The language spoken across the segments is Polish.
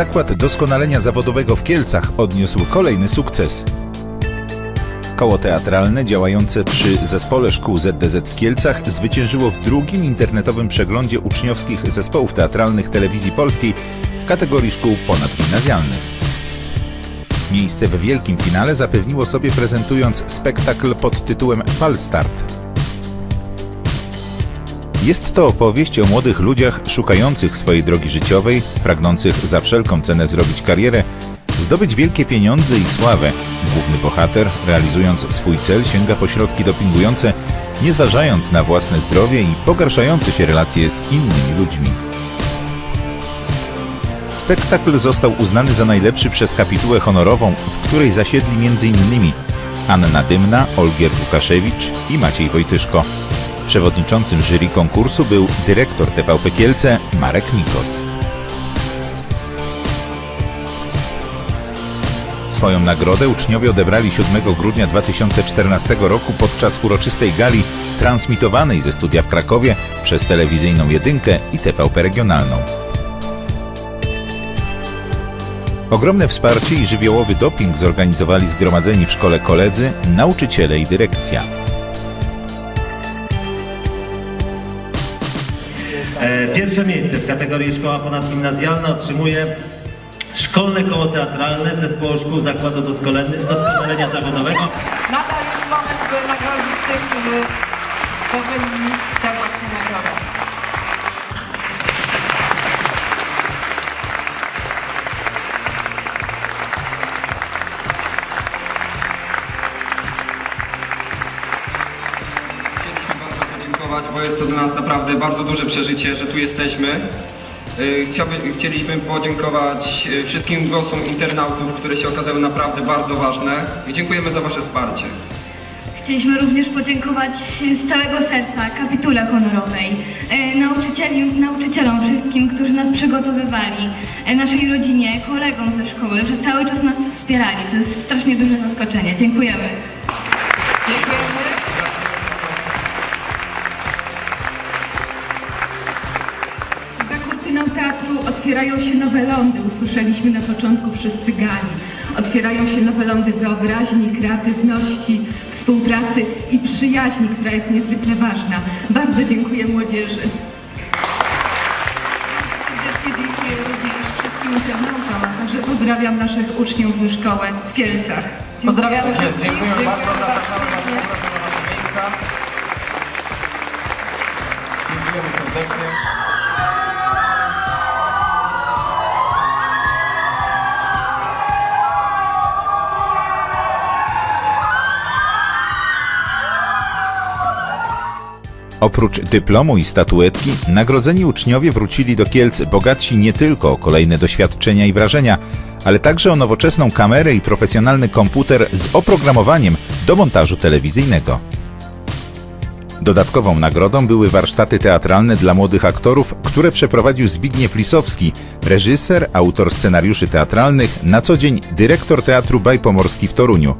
Zakład Doskonalenia Zawodowego w Kielcach odniósł kolejny sukces. Koło teatralne działające przy Zespole Szkół ZDZ w Kielcach zwyciężyło w drugim internetowym przeglądzie uczniowskich zespołów teatralnych telewizji polskiej w kategorii szkół ponadgimnazjalnych. Miejsce w wielkim finale zapewniło sobie prezentując spektakl pod tytułem Falstart. Jest to opowieść o młodych ludziach szukających swojej drogi życiowej, pragnących za wszelką cenę zrobić karierę, zdobyć wielkie pieniądze i sławę. Główny bohater, realizując swój cel, sięga po środki dopingujące, nie zważając na własne zdrowie i pogarszające się relacje z innymi ludźmi. Spektakl został uznany za najlepszy przez kapitułę honorową, w której zasiedli m.in. Anna Dymna, Olgier Łukaszewicz i Maciej Wojtyszko. Przewodniczącym jury konkursu był dyrektor TVP Kielce Marek Mikos. Swoją nagrodę uczniowie odebrali 7 grudnia 2014 roku podczas uroczystej gali transmitowanej ze studia w Krakowie przez telewizyjną jedynkę i TVP regionalną. Ogromne wsparcie i żywiołowy doping zorganizowali zgromadzeni w szkole koledzy, nauczyciele i dyrekcja. Pierwsze miejsce w kategorii szkoła ponadgimnazjalna otrzymuje Szkolne Koło Teatralne Zespołu Szkół Zakładu Doskonale- Doskonalenia Zawodowego. Nadal jest moment, by nagrodzić tych, którzy zdobyli tę właśnie nagrodę. Podziękować, bo jest to dla nas naprawdę bardzo duże przeżycie, że tu jesteśmy. Y, Chciałby, chcieliśmy podziękować y, wszystkim głosom internautów, które się okazały naprawdę bardzo ważne i dziękujemy za Wasze wsparcie. Chcieliśmy również podziękować z całego serca kapitule honorowej, e, nauczycieli, nauczycielom wszystkim, którzy nas przygotowywali, naszej rodzinie, kolegom ze szkoły, że cały czas nas wspierali. To jest strasznie duże zaskoczenie. Dziękujemy. Dziękujemy. Otwierają się nowe lądy, usłyszeliśmy na początku wszyscy gali. Otwierają się nowe lądy wyobraźni, kreatywności, współpracy i przyjaźni, która jest niezwykle ważna. Bardzo dziękuję młodzieży. Serdecznie dziękuję również wszystkim internautom, a także pozdrawiam naszych uczniów ze szkoły w Kielcach. Pozdrawiamy wszystkich. Dziękuję bardzo, Dziękujemy zapraszamy powrót na wasze miejsca. Dziękujemy serdecznie. Oprócz dyplomu i statuetki, nagrodzeni uczniowie wrócili do Kielc bogatsi nie tylko o kolejne doświadczenia i wrażenia, ale także o nowoczesną kamerę i profesjonalny komputer z oprogramowaniem do montażu telewizyjnego. Dodatkową nagrodą były warsztaty teatralne dla młodych aktorów, które przeprowadził Zbigniew Lisowski, reżyser, autor scenariuszy teatralnych, na co dzień dyrektor Teatru Bajpomorski w Toruniu.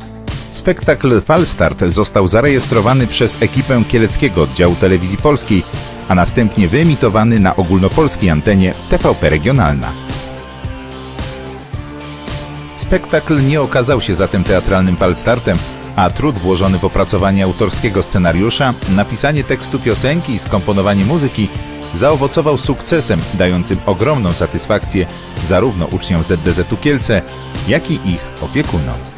Spektakl Falstart został zarejestrowany przez ekipę Kieleckiego Oddziału Telewizji Polskiej, a następnie wyemitowany na ogólnopolskiej antenie TVP Regionalna. Spektakl nie okazał się zatem teatralnym falstartem, a trud włożony w opracowanie autorskiego scenariusza, napisanie tekstu piosenki i skomponowanie muzyki zaowocował sukcesem, dającym ogromną satysfakcję zarówno uczniom ZDZ-u Kielce, jak i ich opiekunom.